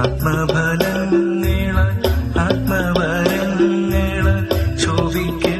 ആത്മഫലങ്ങള ആത്മവരങ്ങള ശോഭിക്കട്ടെ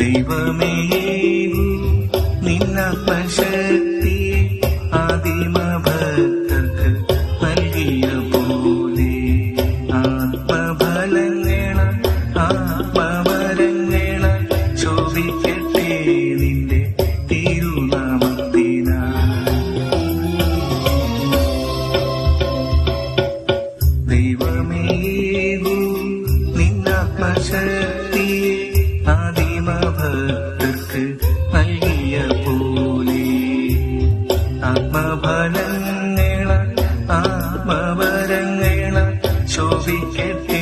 ദൈവമേ നിന്നാത്മശക്തി ആദിമഭക്തർക്ക് നൽകിയ പോലെ ആത്മഫലങ്ങള ആത്മവരങ്ങള ശോഭിക്കട്ടെ നിന്റെ തിരുനാമത്തിനാ. ദൈവമേകു നിന്നാത്മശക്തി നൽകിയ പോലെ. ആത്മഫലങ്ങള ആത്മവരങ്ങള ശോഭിക്കട്ടെ.